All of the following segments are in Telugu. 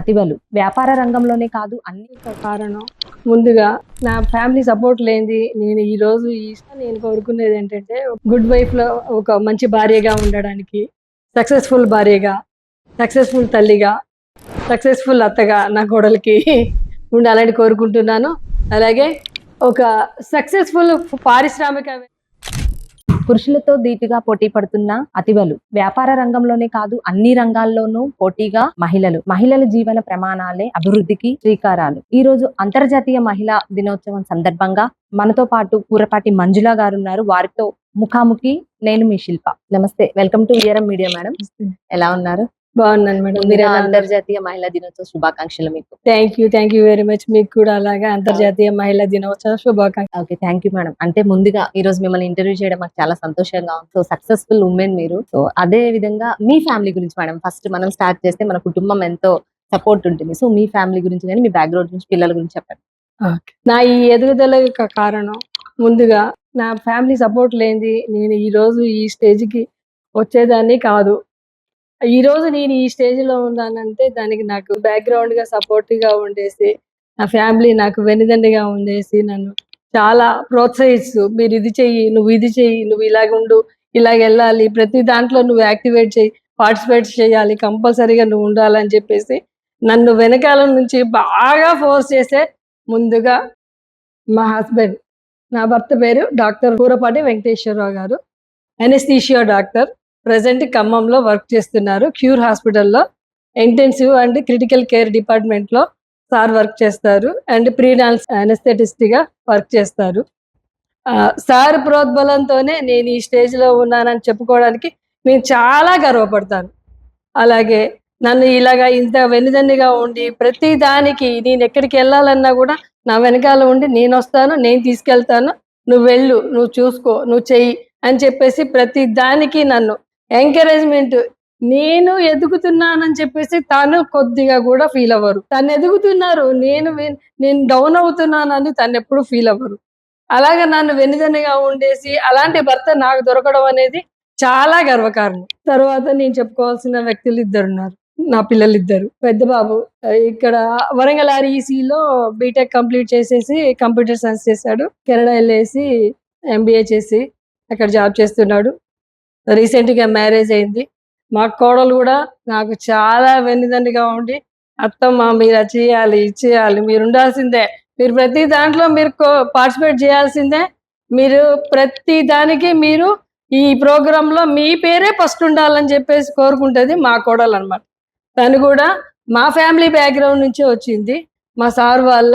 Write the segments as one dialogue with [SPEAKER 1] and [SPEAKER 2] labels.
[SPEAKER 1] అతివలు. వ్యాపార రంగంలోనే కాదు అన్ని
[SPEAKER 2] ఒక కారణం. ముందుగా నా ఫ్యామిలీ సపోర్ట్ లేనిది నేను ఈ రోజు నేను కోరుకునేది ఏంటంటే గుడ్ వైఫ్లో ఒక మంచి భార్యగా ఉండడానికి సక్సెస్ఫుల్ భార్యగా సక్సెస్ఫుల్ తల్లిగా సక్సెస్ఫుల్ అత్తగా నా కోడలికి ఉండాలని కోరుకుంటున్నాను. అలాగే ఒక సక్సెస్ఫుల్ పారిశ్రామిక
[SPEAKER 1] పురుషులతో ధీటుగా పోటీ పడుతున్న అతివలు వ్యాపార రంగంలోనే కాదు అన్ని రంగాల్లోనూ పోటీగా మహిళలు. మహిళల జీవన ప్రమాణాలే అభివృద్ధికి శ్రీకారాలు. ఈ రోజు అంతర్జాతీయ మహిళా దినోత్సవం సందర్భంగా మనతో పాటు కూరపాటి మంజుల గారు ఉన్నారు వారితో ముఖాముఖి నేను మీ శిల్ప. నమస్తే. Welcome to VRM media madam. ఎలా ఉన్నారు?
[SPEAKER 2] బాగున్నాను మేడం. మీరు?
[SPEAKER 1] అంతర్జాతీయ మహిళా దినోత్సవ శుభాకాంక్షలు మీకు.
[SPEAKER 2] Thank you thank you very much మీకు కూడా అలాగే అంతర్జాతీయ మహిళా దినోత్సవ శుభాకాంక్షలు.
[SPEAKER 1] ఓకే థ్యాంక్ యూ మేడం అంటే ముందుగా ఈ రోజు మిమ్మల్ని ఇంటర్వ్యూ చేయడం మాకు చాలా సంతోషంగా ఉంది. సో సక్సెస్ఫుల్ ఉమెన్ మీరు. సో అదే విధంగా మీ ఫ్యామిలీ గురించి మేడం ఫస్ట్ మనం స్టార్ట్ చేస్తే మన కుటుంబం ఎంతో సపోర్ట్ ఉంటుంది. సో మీ ఫ్యామిలీ గురించి కానీ మీ బ్యాక్గ్రౌండ్ గురించి పిల్లల గురించి చెప్పండి.
[SPEAKER 2] నా ఈ ఎదుగుదల యొక్క కారణం ముందుగా నా ఫ్యామిలీ సపోర్ట్ లేనిది నేను ఈ రోజు ఈ స్టేజ్కి వచ్చేదాన్ని కాదు. ఈ రోజు నేను ఈ స్టేజ్లో ఉన్నానంటే దానికి నాకు బ్యాక్గ్రౌండ్గా సపోర్ట్గా ఉండేసి నా ఫ్యామిలీ నాకు వెనుదండిగా ఉండేసి నన్ను చాలా ప్రోత్సహిస్తూ మీరు ఇది చెయ్యి నువ్వు ఇది చెయ్యి నువ్వు ఇలాగ ఉండు ఇలాగ వెళ్ళాలి ప్రతి దాంట్లో నువ్వు యాక్టివేట్ చేయి పార్టిసిపేట్ చేయాలి కంపల్సరీగా నువ్వు ఉండాలని చెప్పేసి నన్ను వెనకాల నుంచి బాగా ఫోర్స్ చేసే ముందుగా మా హస్బెండ్ నా భర్త పేరు doctor Kurapati Venkateswara Rao garu anaesthesia doctor. Present ఖమ్మంలో వర్క్ చేస్తున్నారు. క్యూర్ హాస్పిటల్లో ఇంటెన్సివ్ అండ్ క్రిటికల్ కేర్ డిపార్ట్మెంట్లో సార్ వర్క్ చేస్తారు. అండ్ ప్రీనాల్స్గా వర్క్ చేస్తారు. ఆ, సార్ ప్రోద్బలంతోనే నేను ఈ స్టేజ్లో ఉన్నానని చెప్పుకోవడానికి నేను చాలా గర్వపడతాను. అలాగే నన్ను ఇలాగా ఇంత వెనుదన్నిగా ఉండి ప్రతి దానికి నేను ఎక్కడికి వెళ్ళాలన్నా కూడా నా వెనకాల ఉండి నేను వస్తాను నేను తీసుకెళ్తాను. నువ్వు వెళ్ళు నువ్వు చూసుకో నువ్వు చెయ్యి అని చెప్పేసి ప్రతి దానికి నన్ను ఎంకరేజ్మెంట్ నేను ఎదుగుతున్నానని చెప్పేసి తను కొద్దిగా కూడా ఫీల్ అవ్వరు. తను ఎదుగుతున్నారు నేను నేను డౌన్ అవుతున్నానని తను ఎప్పుడు ఫీల్ అవ్వరు. అలాగే నన్ను వెనుదన్నిగా ఉండేసి అలాంటి భర్త నాకు దొరకడం అనేది చాలా గర్వకారణం. తర్వాత నేను చెప్పుకోవాల్సిన వ్యక్తులు ఇద్దరు ఉన్నారు నా పిల్లలు ఇద్దరు పెద్ద బాబు ఇక్కడ వరంగల్ ఆర్ఈసీలో బీటెక్ కంప్లీట్ చేసేసి కంప్యూటర్ సైన్స్ చేశాడు. కెనడా వెళ్ళేసి ఎంబీఏ చేసి అక్కడ జాబ్ చేస్తున్నాడు. రీసెంట్గా మ్యారేజ్ అయింది. మా కోడలు కూడా నాకు చాలా వెన్నుదండిగా ఉండి అత్తమ్మ మీరు అది చేయాలి ఇది చేయాలి మీరు ఉండాల్సిందే. మీరు ప్రతి దాంట్లో మీరు పార్టిసిపేట్ చేయాల్సిందే. మీరు ప్రతి దానికి మీరు ఈ ప్రోగ్రాంలో మీ పేరే ఫస్ట్ ఉండాలని చెప్పేసి కోరుకుంటుంది మా కోడలు అనమాట తను కూడా మా ఫ్యామిలీ బ్యాక్గ్రౌండ్ నుంచే వచ్చింది. మా సార్ వాళ్ళ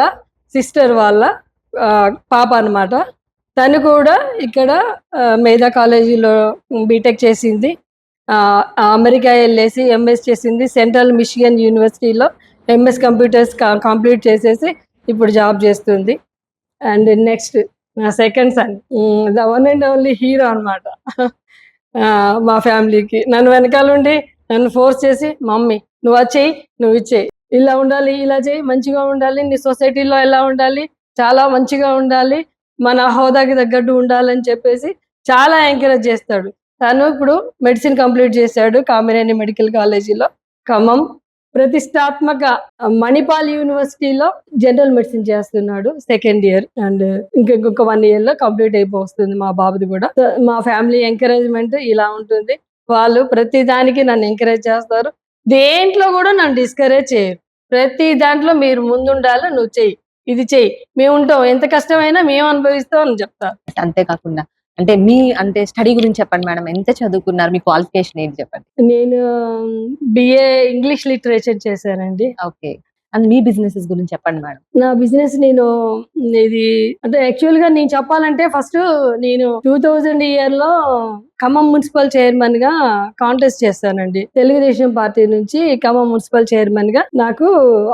[SPEAKER 2] సిస్టర్ వాళ్ళ పాప అన్నమాట. తను కూడా ఇక్కడ మేధా కాలేజీలో బీటెక్ చేసింది. అమెరికా వెళ్ళేసి ఎంఎస్ చేసింది సెంట్రల్ మిషిగన్ యూనివర్సిటీలో. ఎంఎస్ కంప్యూటర్స్ కంప్లీట్ చేసేసి ఇప్పుడు జాబ్ చేస్తుంది. అండ్ నెక్స్ట్ నా second son. The one and only hero అనమాట మా ఫ్యామిలీకి. నన్ను వెనకాల ఉండి నన్ను ఫోర్స్ చేసి మమ్మీ నువ్వు వచ్చేయి నువ్వు ఇచ్చేయి ఇలా ఉండాలి ఇలా చేయి మంచిగా ఉండాలి నీ సొసైటీలో ఎలా ఉండాలి చాలా మంచిగా ఉండాలి మన హోదాకి తగ్గట్టు ఉండాలని చెప్పేసి చాలా ఎంకరేజ్ చేస్తాడు. తను ఇప్పుడు మెడిసిన్ కంప్లీట్ చేశాడు కామినేని మెడికల్ కాలేజీలో. ఖమ్మం ప్రతిష్టాత్మక మణిపాల్ యూనివర్సిటీలో జనరల్ మెడిసిన్ చేస్తున్నాడు సెకండ్ ఇయర్ అండ్ ఇంకొక వన్ ఇయర్లో కంప్లీట్ అయిపోతుంది మా బాబుది కూడా. మా ఫ్యామిలీ ఎంకరేజ్మెంట్ ఇలా ఉంటుంది. వాళ్ళు ప్రతి దానికి నన్ను ఎంకరేజ్ చేస్తారు. దేంట్లో కూడా నన్ను డిస్కరేజ్ చేయరు. ప్రతి దాంట్లో మీరు ముందుండాలి నువ్వు చెయ్యి. ఇది చెయ్యి. మేము ఉంటాం. ఎంత కష్టమైనా మేము అనుభవిస్తాం అని చెప్తారు
[SPEAKER 1] అంతేకాకుండా అంటే మీ అంటే స్టడీ గురించి చెప్పండి మేడం. ఎంత చదువుకున్నారు? మీ క్వాలిఫికేషన్ ఏంటి చెప్పండి?
[SPEAKER 2] నేను బిఏ ఇంగ్లీష్ లిటరేచర్ చేశానండి.
[SPEAKER 1] ఓకే. అండ్ మీ బిజినెసెస్ గురించి చెప్పండి మేడం.
[SPEAKER 2] నా బిజినెస్ నేను ఇది అంటే యాక్చువల్గా నేను చెప్పాలంటే ఫస్ట్ నేను టూ థౌజండ్ ఇయర్లో ఖమ్మం మున్సిపల్ చైర్మన్గా కాంటెస్ట్ చేస్తానండి. తెలుగుదేశం పార్టీ నుంచి ఖమ్మం మున్సిపల్ చైర్మన్గా నాకు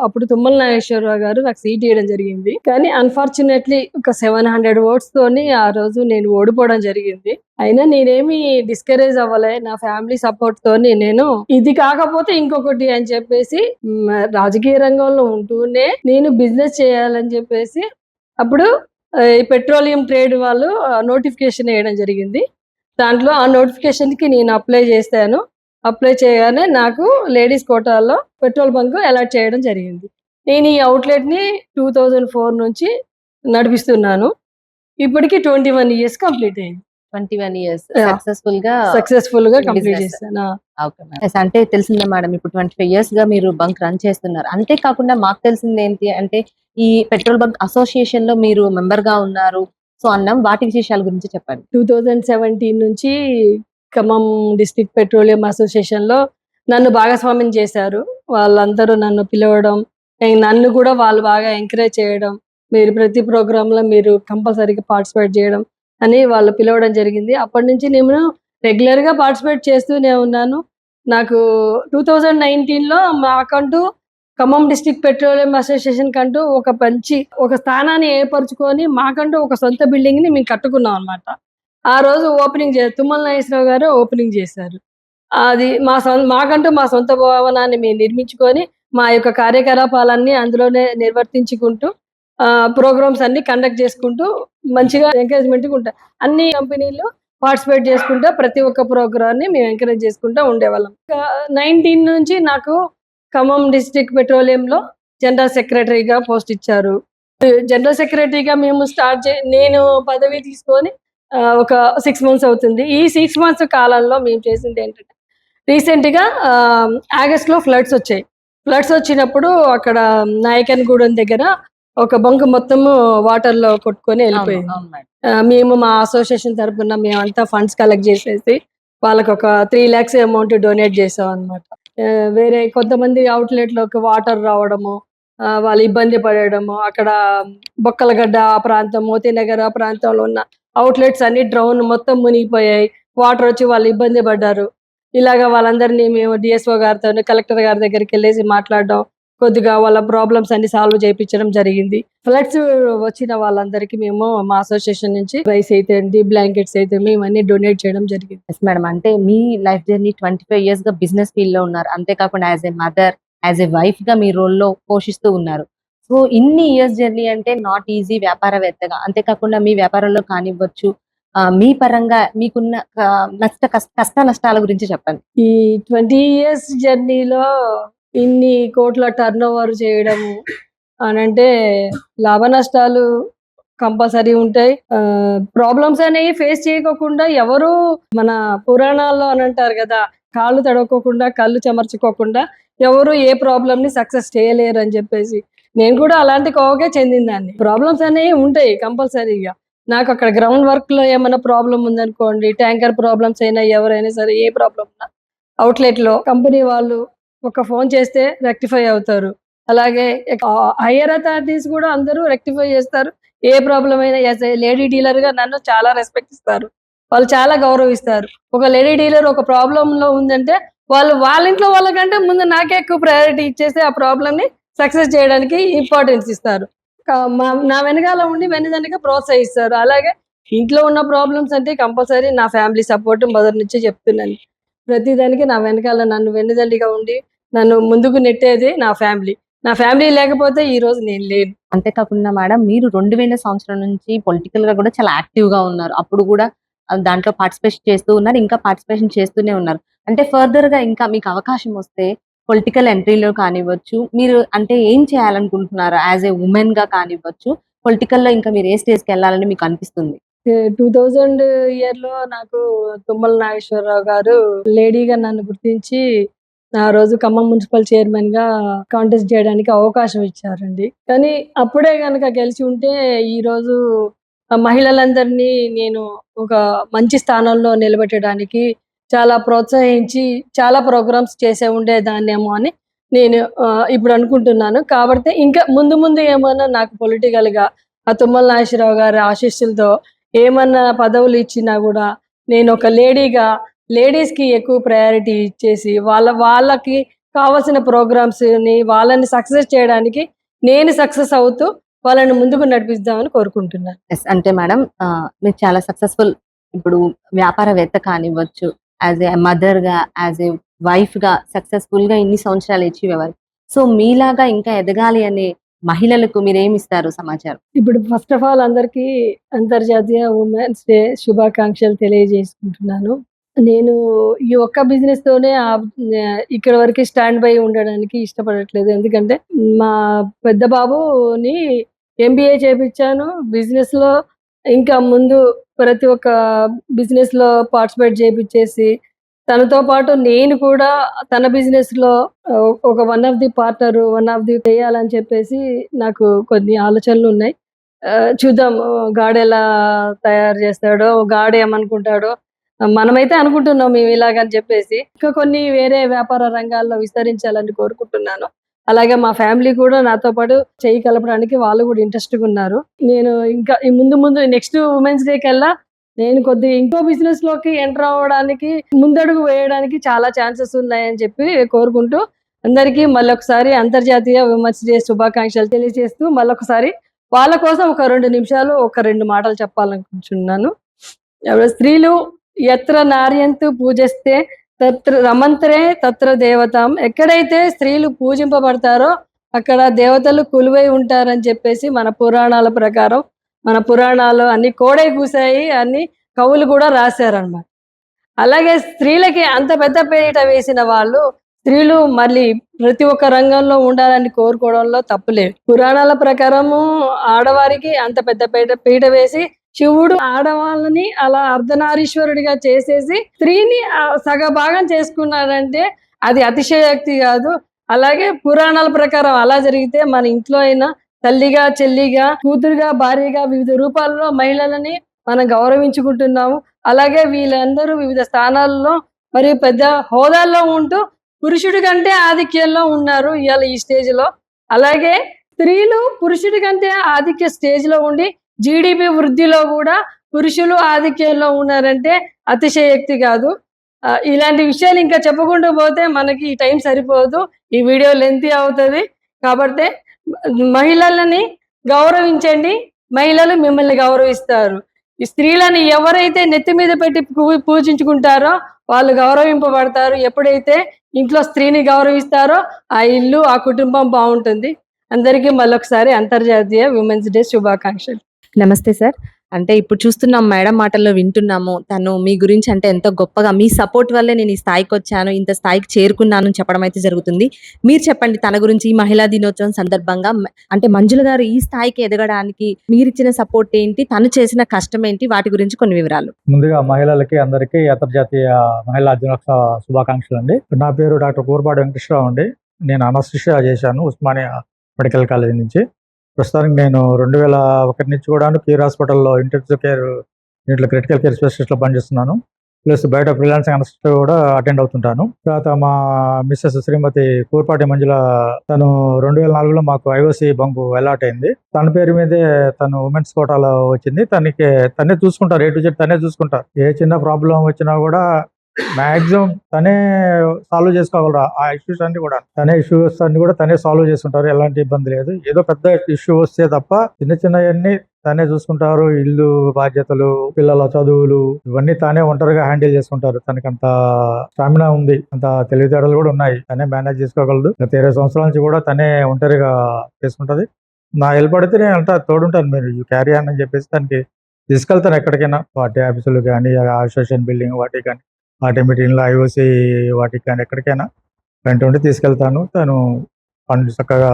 [SPEAKER 2] అప్పుడు తుమ్మల నాగేశ్వరరావు గారు నాకు సీట్ ఇవ్వడం జరిగింది. కానీ అన్ఫార్చునేట్లీ ఒక సెవెన్ హండ్రెడ్ ఓట్స్ తోని ఆ రోజు నేను ఓడిపోవడం జరిగింది. అయినా నేనేమి డిస్కరేజ్ అవ్వలే. నా ఫ్యామిలీ సపోర్ట్ తోని నేను ఇది కాకపోతే ఇంకొకటి అని చెప్పేసి రాజకీయ రంగంలో ఉంటూనే నేను బిజినెస్ చేయాలని చెప్పేసి అప్పుడు ఈ పెట్రోలియం ట్రేడ్ వాళ్ళు నోటిఫికేషన్ వేయడం జరిగింది. దాంట్లో ఆ నోటిఫికేషన్కి నేను అప్లై చేశాను. అప్లై చేయగానే నాకు లేడీస్ కోటాలో పెట్రోల్ బంక్ అలాట్ చేయడం జరిగింది. నేను ఈ అవుట్లెట్ని టూ థౌజండ్ ఫోర్ నుంచి నడిపిస్తున్నాను. ఇప్పటికి ట్వంటీ వన్ ఇయర్స్ కంప్లీట్ అయింది.
[SPEAKER 1] Twenty one years.
[SPEAKER 2] సక్సెస్ఫుల్గా సక్సెస్ఫుల్గా కంప్లీట్. చేస్తాను
[SPEAKER 1] అంటే తెలిసిందే మేడం ఇప్పుడు ట్వంటీ ఫైవ్ ఇయర్స్గా మీరు బంక్ రన్ చేస్తున్నారు. అంతేకాకుండా మాకు తెలిసింది ఏంటి అంటే ఈ పెట్రోల్ బంక్ అసోసియేషన్లో మీరు మెంబర్గా ఉన్నారు. సో అన్నం వాటి విశేషాల గురించి చెప్పండి.
[SPEAKER 2] టూ థౌజండ్ సెవెంటీన్ నుంచి ఖమ్మం డిస్ట్రిక్ట్ పెట్రోలియం అసోసియేషన్లో నన్ను భాగస్వామ్యం చేశారు. వాళ్ళందరూ నన్ను పిలవడం నన్ను కూడా వాళ్ళు బాగా ఎంకరేజ్ చేయడం మీరు ప్రతి ప్రోగ్రామ్లో మీరు కంపల్సరీగా పార్టిసిపేట్ చేయడం అని వాళ్ళు పిలవడం జరిగింది. అప్పటి నుంచి నేను రెగ్యులర్గా పార్టిసిపేట్ చేస్తూనే ఉన్నాను. నాకు టూ థౌజండ్ నైన్టీన్లో మాకంటూ ఖమ్మం డిస్ట్రిక్ట్ పెట్రోలియం అసోసియేషన్ కంటూ ఒక మంచి ఒక స్థానాన్ని ఏర్పరచుకొని మాకంటూ ఒక సొంత బిల్డింగ్ని మేము కట్టుకున్నాం అన్నమాట. ఆ రోజు ఓపెనింగ్ చే తుమ్మల నాగేశ్వరరావు గారు ఓపెనింగ్ చేశారు. అది మా సొంత మాకంటూ మా సొంత భవనాన్ని మేము నిర్మించుకొని మా యొక్క కార్యకలాపాలన్నీ అందులోనే నిర్వర్తించుకుంటూ ప్రోగ్రామ్స్ అన్ని కండక్ట్ చేసుకుంటూ మంచిగా ఎంకరేజ్మెంట్ ఉంటాయి అన్ని కంపెనీలు పార్టిసిపేట్ చేసుకుంటూ ప్రతి ఒక్క ప్రోగ్రామ్ని మేము ఎంకరేజ్ చేసుకుంటూ ఉండేవాళ్ళం. నైన్టీన్ నుంచి నాకు ఖమ్మం డిస్ట్రిక్ట్ పెట్రోలియం లో జనరల్ సెక్రటరీగా పోస్ట్ ఇచ్చారు. జనరల్ సెక్రటరీగా మేము స్టార్ట్ చే నేను పదవి తీసుకొని ఒక సిక్స్ మంత్స్ అవుతుంది. ఈ సిక్స్ మంత్స్ కాలంలో మేము చేసింది ఏంటంటే రీసెంట్గా ఆ, ఆగస్ట్లో ఫ్లడ్స్ వచ్చాయి. ఫ్లడ్స్ వచ్చినప్పుడు అక్కడ నాయకన్గూడెం దగ్గర ఒక బంక్ మొత్తము వాటర్లో కొట్టుకొని వెళ్ళిపోయింది. మేము మా అసోసియేషన్ తరపున మేమంతా ఫండ్స్ కలెక్ట్ చేసేసి వాళ్ళకి ఒక త్రీ ల్యాక్స్ అమౌంట్ డొనేట్ చేసాం అనమాట వేరే కొంతమంది అవుట్లెట్లోకి వాటర్ రావడము ఆ, వాళ్ళు ఇబ్బంది పడడము అక్కడ బొక్కలగడ్డ ఆ ప్రాంతం మోతీనగర్ ఆ ప్రాంతంలో ఉన్న అవుట్లెట్స్ అన్ని డ్రౌన్ మొత్తం మునిగిపోయాయి. వాటర్ వచ్చి వాళ్ళు ఇబ్బంది పడ్డారు. ఇలాగ వాళ్ళందరినీ మేము డిఎస్ఓ గారితో కలెక్టర్ గారి దగ్గరికి వెళ్ళేసి మాట్లాడడం. కొద్దిగా వాళ్ళ ప్రాబ్లమ్స్ అన్ని సాల్వ్ చేయించడం జరిగింది. ఫ్లడ్స్ వచ్చిన వాళ్ళందరికీ మేము మా అసోసియేషన్ నుంచి రైస్ అయితే బ్లాంకెట్స్ అయితే మేము అన్ని డొనేట్ చేయడం జరిగింది.
[SPEAKER 1] ఎస్ మేడం అంటే మీ లైఫ్ జర్నీ ట్వంటీ ఫైవ్ ఇయర్స్గా బిజినెస్ ఫీల్డ్లో ఉన్నారు. అంతేకాకుండా as a mother as a వైఫ్గా మీ role లో పోషిస్తూ ఉన్నారు. సో ఇన్ని ఇయర్స్ జర్నీ అంటే నాట్ ఈజీ వ్యాపారవేత్తగా. అంతేకాకుండా మీ వ్యాపారంలో కానివ్వచ్చు మీ పరంగా మీకున్న నష్ట కష్ట కష్ట నష్టాల గురించి చెప్పండి.
[SPEAKER 2] ఈ ట్వంటీ ఇయర్స్ జర్నీలో ఇన్ని కోట్ల టర్న్ ఓవర్ చేయడము అని అంటే లాభ నష్టాలు కంపల్సరీ ఉంటాయి. ప్రాబ్లమ్స్ అనేవి ఫేస్ చేయకోకుండా ఎవరు మన పురాణాల్లో అని అంటారు కదా కాళ్ళు తడవకోకుండా కళ్ళు చెమర్చుకోకుండా ఎవరు ఏ ప్రాబ్లమ్ని సక్సెస్ చేయలేరు అని చెప్పేసి. నేను కూడా అలాంటి కోవకే చెందిందాన్ని. ప్రాబ్లమ్స్ అనేవి ఉంటాయి కంపల్సరీగా. నాకు అక్కడ గ్రౌండ్ వర్క్లో ఏమైనా ప్రాబ్లం ఉందనుకోండి ట్యాంకర్ ప్రాబ్లమ్స్ అయినా ఎవరైనా సరే ఏ ప్రాబ్లం ఉన్నా అవుట్లెట్లో కంపెనీ వాళ్ళు ఒక ఫోన్ చేస్తే రెక్టిఫై అవుతారు. అలాగే హయ్యర్ అథారిటీస్ కూడా అందరూ రెక్టిఫై చేస్తారు. ఏ ప్రాబ్లం అయినా లేడీ డీలర్గా నన్ను చాలా రెస్పెక్ట్ ఇస్తారు. వాళ్ళు చాలా గౌరవిస్తారు. ఒక లేడీ డీలర్ ఒక ప్రాబ్లం లో ఉందంటే వాళ్ళు వాళ్ళ ఇంట్లో వాళ్ళకంటే ముందు నాకే ఎక్కువ ప్రయారిటీ ఇచ్చేసి ఆ ప్రాబ్లమ్ని సక్సెస్ చేయడానికి ఇంపార్టెన్స్ ఇస్తారు. మా- నా వెనకాల ఉండి వెనుదనగా ప్రోత్సహిస్తారు. అలాగే ఇంట్లో ఉన్న ప్రాబ్లమ్స్ అంటే కంపల్సరీ నా ఫ్యామిలీ సపోర్ట్ మొదటి నుంచి చెప్తున్నాను. ప్రతి దానికి నా వెనకాల నన్ను వెన్నుదల్లిగా ఉండి నన్ను ముందుకు నెట్టేది నా ఫ్యామిలీ. నా ఫ్యామిలీ లేకపోతే ఈ రోజు నేను లేను.
[SPEAKER 1] అంతేకాకుండా మేడం మీరు రెండు వేల సంవత్సరం నుంచి పొలిటికల్గా కూడా చాలా యాక్టివ్గా ఉన్నారు. అప్పుడు కూడా దాంట్లో పార్టిసిపేషన్ చేస్తూ ఉన్నారు ఇంకా పార్టిసిపేషన్ చేస్తూనే ఉన్నారు. అంటే ఫర్దర్గా ఇంకా మీకు అవకాశం వస్తే పొలిటికల్ ఎంట్రీలో కానివ్వచ్చు మీరు అంటే ఏం చేయాలనుకుంటున్నారు యాజ్ ఏ ఉమెన్గా కానివ్వచ్చు పొలిటికల్లో ఇంకా మీరు ఏ స్టేజ్కి వెళ్ళాలని మీకు అనిపిస్తుంది?
[SPEAKER 2] టూ థౌజండ్ ఇయర్లో నాకు తుమ్మల నాగేశ్వరరావు గారు లేడీగా నన్ను గుర్తించి ఆ రోజు ఖమ్మం మున్సిపల్ చైర్మన్గా కాంటెస్ట్ చేయడానికి అవకాశం ఇచ్చారండి. కానీ అప్పుడే కనుక గెలిచి ఉంటే ఈ రోజు ఆ మహిళలందరినీ నేను ఒక మంచి స్థానంలో నిలబెట్టడానికి చాలా ప్రోత్సహించి చాలా ప్రోగ్రామ్స్ చేసే ఉండేదాన్నేమో అని నేను ఇప్పుడు అనుకుంటున్నాను. కాబట్టి ఇంకా ముందు ముందు ఏమన్నా నాకు పొలిటికల్గా ఆ తుమ్మల నాగేశ్వరరావు గారి ఆశీస్సులతో ఏమన్నా పదవులు ఇచ్చినా కూడా నేను ఒక లేడీగా లేడీస్కి ఎక్కువ ప్రయారిటీ ఇచ్చేసి వాళ్ళ వాళ్ళకి కావాల్సిన ప్రోగ్రామ్స్ని వాళ్ళని సక్సెస్ చేయడానికి నేను సక్సెస్ అవుతూ వాళ్ళని ముందుకు నడిపిద్దామని కోరుకుంటున్నాను
[SPEAKER 1] ఎస్ అంటే మేడం మీరు చాలా సక్సెస్ఫుల్ ఇప్పుడు వ్యాపారవేత్త కానివ్వచ్చు యాజ్ ఏ మదర్గా యాజ్ ఏ వైఫ్గా సక్సెస్ఫుల్గా ఇన్ని సంవత్సరాలు అచీవ్ అవ్వాలి. సో మీలాగా ఇంకా ఎదగాలి అనే మహిళలకు మీరు ఏమి ఇస్తారు సమాచారం?
[SPEAKER 2] ఇప్పుడు ఫస్ట్ ఆఫ్ ఆల్ అందరికీ అంతర్జాతీయ ఉమెన్స్ డే శుభాకాంక్షలు తెలియజేసుకుంటున్నాను. నేను ఈ ఒక్క బిజినెస్ తోనే ఇక్కడ వరకు స్టాండ్ బై ఉండడానికి ఇష్టపడట్లేదు. ఎందుకంటే మా పెద్ద బాబుని ఎంబీఏ చేపించాను. బిజినెస్లో ఇంకా ముందు ప్రతి ఒక్క బిజినెస్లో పార్టిసిపేట్ చేపించేసి తనతో పాటు నేను కూడా తన బిజినెస్లో ఒక one of the partner one of the చేయాలని చెప్పేసి నాకు కొన్ని ఆలోచనలు ఉన్నాయి. చూద్దాం గాడ్ ఎలా తయారు చేస్తాడో గాడ్ ఏమనుకుంటాడో. మనమైతే అనుకుంటున్నాం మేము ఇలాగని చెప్పేసి. ఇంకా కొన్ని వేరే వ్యాపార రంగాల్లో విస్తరించాలని కోరుకుంటున్నాను. అలాగే మా ఫ్యామిలీ కూడా నాతో పాటు చేయి కలపడానికి వాళ్ళు కూడా ఇంట్రెస్ట్ ఉన్నారు. నేను ఇంకా ఈ ముందు ముందు నెక్స్ట్ ఉమెన్స్ డే కల్లా నేను కొద్దిగా ఇంకో బిజినెస్లోకి ఎంటర్ అవ్వడానికి ముందడుగు వేయడానికి చాలా ఛాన్సెస్ ఉన్నాయని చెప్పి కోరుకుంటూ అందరికీ మళ్ళొకసారి అంతర్జాతీయ ఉమెన్స్ డే శుభాకాంక్షలు తెలియజేస్తూ మళ్ళొకసారి వాళ్ళ కోసం ఒక రెండు నిమిషాలు ఒక రెండు మాటలు చెప్పాలనుకుంటున్నాను. స్త్రీలు ఎత్ర నార్యంతు పూజిస్తే తత్ర రమంతరే తత్ర దేవతాం. ఎక్కడైతే స్త్రీలు పూజింపబడతారో అక్కడ దేవతలు కొలువై ఉంటారని చెప్పేసి మన పురాణాల ప్రకారం మన పురాణాలు అన్ని కోడై కూసాయి అన్ని కవులు కూడా రాశారనమాట అలాగే స్త్రీలకి అంత పెద్ద పీట వేసిన వాళ్ళు స్త్రీలు మళ్ళీ ప్రతి ఒక్క రంగంలో ఉండాలని కోరుకోవడంలో తప్పులేదు పురాణాల ప్రకారము ఆడవారికి అంత పెద్ద పీట పీట వేసి శివుడు ఆడవాళ్ళని అలా అర్ధనారీశ్వరుడిగా చేసేసి స్త్రీని సగభాగం చేసుకున్నాడంటే అది అతిశయోక్తి కాదు. అలాగే పురాణాల ప్రకారం అలా జరిగితే మన ఇంట్లో అయినా తల్లిగా చెల్లిగా కూతురుగా భార్యగా వివిధ రూపాల్లో మహిళలని మనం గౌరవించుకుంటున్నాము. అలాగే వీళ్ళందరూ వివిధ స్థానాల్లో మరియు పెద్ద హోదాల్లో ఉంటూ పురుషుడి కంటే ఆధిక్యంలో ఉన్నారు ఇవాళ ఈ స్టేజ్లో అలాగే స్త్రీలు పురుషుడి కంటే ఆధిక్య స్టేజ్లో ఉండి జీడిపి వృద్ధిలో కూడా పురుషులు ఆధిక్యంలో ఉన్నారంటే అతిశయోక్తి కాదు. ఇలాంటి విషయాలు ఇంకా చెప్పుకుంటూ పోతే మనకి ఈ టైం సరిపోదు. ఈ వీడియో లెంత్ అవుతుంది. కాబట్టి మహిళలని గౌరవించండి. మహిళలు మిమ్మల్ని గౌరవిస్తారు. ఈ స్త్రీలని ఎవరైతే నెత్తి మీద పెట్టి పూజించుకుంటారో వాళ్ళు గౌరవింపబడతారు. ఎప్పుడైతే ఇంట్లో స్త్రీని గౌరవిస్తారో ఆ ఇల్లు ఆ కుటుంబం బాగుంటుంది. అందరికీ మళ్ళొకసారి అంతర్జాతీయ విమెన్స్ డే శుభాకాంక్షలు.
[SPEAKER 1] నమస్తే సార్. అంటే ఇప్పుడు చూస్తున్నాం మేడం మాటల్లో వింటున్నాము. తను మీ గురించి అంటే ఎంతో గొప్పగా మీ సపోర్ట్ వల్లే నేను ఈ స్థాయికి వచ్చాను ఇంత స్థాయికి చేరుకున్నాను చెప్పడం అయితే జరుగుతుంది. మీరు చెప్పండి తన గురించి ఈ మహిళా దినోత్సవం సందర్భంగా అంటే మంజుల గారు ఈ స్థాయికి ఎదగడానికి మీరిచ్చిన సపోర్ట్ ఏంటి తను చేసిన కష్టం ఏంటి వాటి గురించి కొన్ని వివరాలు.
[SPEAKER 3] ముందుగా మహిళలకి అందరికీ అంతర్జాతీయ మహిళా దినోత్సవ శుభాకాంక్షలు అండి. నా పేరు డాక్టర్ కూరపాటి వెంకటేశ్వరరావు అండి. నేను అనస్థిషియా చేశాను ఉస్మానియా మెడికల్ కాలేజీ నుంచి. ప్రస్తుతానికి నేను రెండు వేల ఒకటి నుంచి కూడా కేర్ హాస్పిటల్లో ఇంటెన్సివ్ కేర్ దీంట్లో క్రిటికల్ కేర్ స్పెషలిస్ట్లో పనిచేస్తున్నాను. ప్లస్ బయట ఫ్రీలాన్సింగ్ అనస్ట్ కూడా అటెండ్ అవుతుంటాను. తర్వాత మా మిస్సెస్ శ్రీమతి కూర్పాటి మంజుల తను రెండు వేల నాలుగులో మాకు ఐఓసి బంకు అలాట్ అయింది. తన పేరు మీదే తను ఉమెన్స్ కోటాలో వచ్చింది. తనకి తనే చూసుకుంటారు ఏ టు జెడ్ తనే చూసుకుంటారు ఏ చిన్న ప్రాబ్లం వచ్చినా కూడా మాక్సిమం తనే సాల్వ్ చేసుకోగలరు? ఆ ఇష్యూస్ అన్ని కూడా. తనే ఇష్యూస్ అన్ని కూడా తనే సాల్వ్ చేసుకుంటారు ఎలాంటి ఇబ్బంది లేదు. ఏదో పెద్ద ఇష్యూ వస్తే తప్ప చిన్న చిన్నవన్నీ తనే చూసుకుంటారు. ఇల్లు బాధ్యతలు పిల్లల చదువులు ఇవన్నీ తానే ఒంటరిగా హ్యాండిల్ చేసుకుంటారు. తనకి అంత స్టామినా ఉంది. అంత తెలివితేటలు కూడా ఉన్నాయి. తనే మేనేజ్ చేసుకోగలదు. గత ఇరవై సంవత్సరాల నుంచి కూడా తనే ఒంటరిగా చేసుకుంటది. నా హెల్ప్ నేను అంతా తోడుంటాను మీరు. క్యారీ అని చెప్పేసి తనకి తీసుకెళ్తాను ఎక్కడికైనా. పార్టీ ఆఫీసులు కానీ అసోసియేషన్ బిల్డింగ్ వాటికి కానీ. పార్టీ మీటింగ్లో ఐఓసీ వాటికి కానీ ఎక్కడికైనా వెంట ఉండి తీసుకెళ్తాను. తను పనులు చక్కగా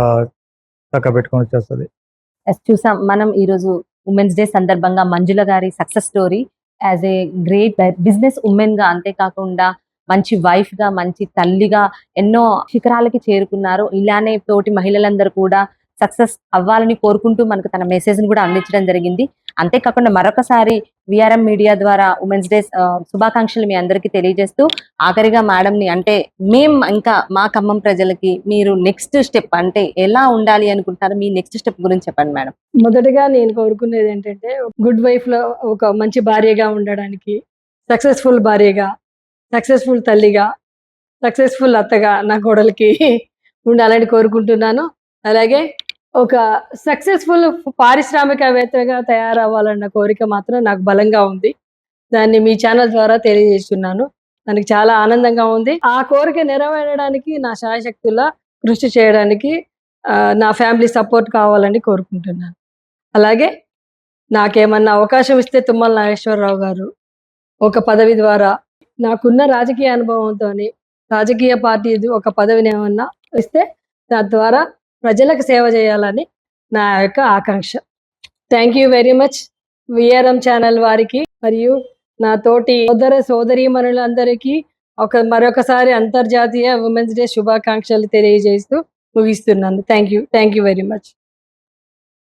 [SPEAKER 3] చక్కగా పెట్టుకొని వచ్చేస్తుంది.
[SPEAKER 1] ఎస్ చూసాం. మనం ఈరోజు ఉమెన్స్ డే సందర్భంగా మంజుల గారి success story as a great business ఉమెన్గా అంతేకాకుండా మంచి వైఫ్గా మంచి తల్లిగా ఎన్నో శిఖరాలకి చేరుకున్నారు. ఇలానే తోటి మహిళలందరూ కూడా సక్సెస్ అవ్వాలని కోరుకుంటూ మనకు తన మెసేజ్ని కూడా అందించడం జరిగింది. అంతేకాకుండా మరొకసారి విఆర్ఎం మీడియా ద్వారా ఉమెన్స్ డే శుభాకాంక్షలు మీ అందరికీ తెలియజేస్తూ ఆఖరిగా మేడంని అంటే మేం ఇంకా మా ఖమ్మం ప్రజలకి మీరు నెక్స్ట్ స్టెప్ అంటే ఎలా ఉండాలి అనుకుంటారు మీ నెక్స్ట్ స్టెప్ గురించి చెప్పండి మేడం
[SPEAKER 2] మొదటగా నేను కోరుకునేది ఏంటంటే గుడ్ వైఫ్లో ఒక మంచి భార్యగా ఉండడానికి సక్సెస్ఫుల్ భార్యగా సక్సెస్ఫుల్ తల్లిగా సక్సెస్ఫుల్ అత్తగా నా కోడలికి ఉండాలని కోరుకుంటున్నాను. అలాగే ఒక సక్సెస్ఫుల్ పారిశ్రామికవేత్తగా తయారవ్వాలన్న కోరిక మాత్రం నాకు బలంగా ఉంది. దాన్ని మీ ఛానల్ ద్వారా తెలియజేస్తున్నాను. నాకు చాలా ఆనందంగా ఉంది. ఆ కోరిక నెరవేరడానికి నా శాయశక్తులా కృషి చేయడానికి నా ఫ్యామిలీ సపోర్ట్ కావాలని కోరుకుంటున్నాను. అలాగే నాకేమన్నా అవకాశం ఇస్తే తుమ్మల నాగేశ్వరరావు గారు ఒక పదవి ద్వారా నాకున్న రాజకీయ అనుభవంతో రాజకీయ పార్టీ ఒక పదవిని ఏమన్నా ఇస్తే దాని ద్వారా ప్రజలకు సేవ చేయాలని నా యొక్క ఆకాంక్ష. Thank you very much VRM channel వారికి మరియు నా తోటి సోదర సోదరీమణులందరికీ ఒక మరొకసారి అంతర్జాతీయ ఉమెన్స్ డే శుభాకాంక్షలు తెలియజేస్తూ ముగిస్తున్నాను. Thank you thank you very much